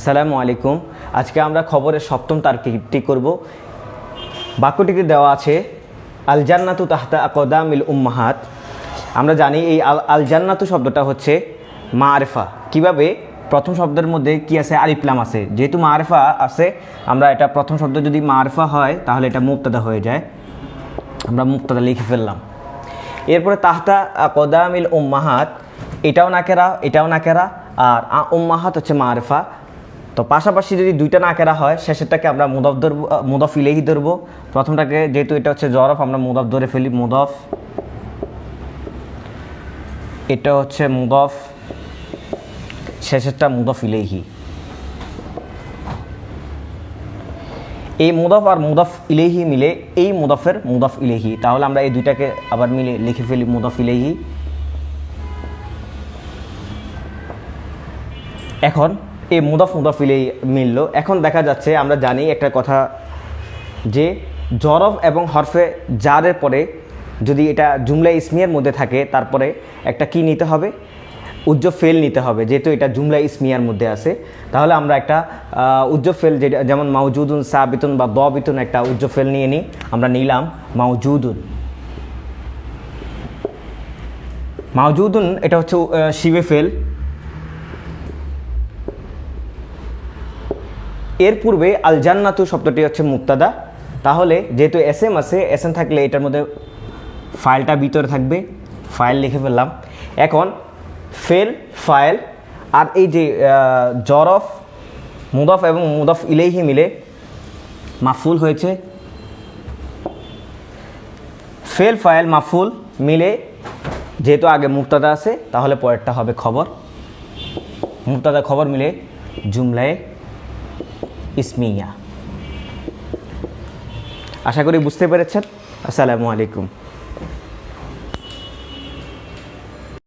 আসসালামু আলাইকুম। আজকে আমরা খবরের সপ্তম তারকিবটি করব। বাক্যটিতে দেওয়া আছে আল জান্নাতু তাহতা আকদামিল উম্মাহাত। আমরা জানি এই আল আল জান্নাতু শব্দটা হচ্ছে মা আরেফা কীভাবে? প্রথম শব্দের মধ্যে কি আছে? আলিফলাম আছে। যেহেতু মা আরেফা আছে, আমরা এটা প্রথম শব্দ যদি মা আরেফা হয়, তাহলে এটা মুক্তাদা হয়ে যায়। আমরা মুক্তাদা লিখে ফেললাম। এরপরে, তাহতা কদামিল উম্মাহাত। এটাও নাকেরা এটাও নাকেরা। আর উম্মাহাত হচ্ছে মারেফা। তো পাশাপাশি যদি দুইটা নাকেরা হয়, শেষেরটাকে আমরা মুদফ ধরবো মুদফ ইলেহি ধরবো। প্রথমটাকে যেহেতু এটা হচ্ছে জরফ আমরা মুদফ ধরে ফেলি মুদফ এটা হচ্ছে মুদফ শেষেরটা মুদফ ইলেহি এই মুদফ আর মুদফ ইলেহি মিলে এই মুদফের মুদফ ইলেহি তাহলে আমরা এই দুইটাকে আবার মিলে লিখে ফেলি মুদফ ইলেহি এখন এই মুদফ মুদফ ইলেহি মিলল। এখন দেখা যাচ্ছে আমরা জানি একটা কথা যে জরফ এবং হরফে জারের পরে যদি এটা জুমলা ইসমিয়ার মধ্যে থাকে তারপরে একটা কি নিতে হবে? উজ্জ্ব ফেল নিতে হবে যেহেতু এটা জুমলা ইসমিয়ার মধ্যে আছে। তাহলে আমরা একটা আহ, উজ্জ্ব ফেল যেটা যেমন মাউজুদুন সাবিতুন বা দবিতুন একটা উজ্জ্ব ফেল নিয়ে নিই আমরা নিলাম মাউজুদুন। মাউজুদুন এটা হচ্ছে শিবে ফেল। এর পূর্বে আল জান্নাতু শব্দটি হচ্ছে মুক্তাদা। তাহলে যেহেতু এস এম আছে এস এম থাকলে এটার মধ্যে ফাইলটা ভিতরে থাকবে। ফাইল লিখে ফেললাম। এখন ফেল, ফাইল আর এই যে জরফ, মুদফ এবং মুদফ ইলেহি মিলে মাফুল হয়েছে। ফেল, ফাইল মাফুল মিলে যেহেতু আগে মুক্তাদা আছে, তাহলে পরেরটা হবে খবর। মুক্তাদা খবর মিলে জুমলায় ইসমিয়া। আশা করি বুঝতে পেরেছেন। আসসালামু আলাইকুম।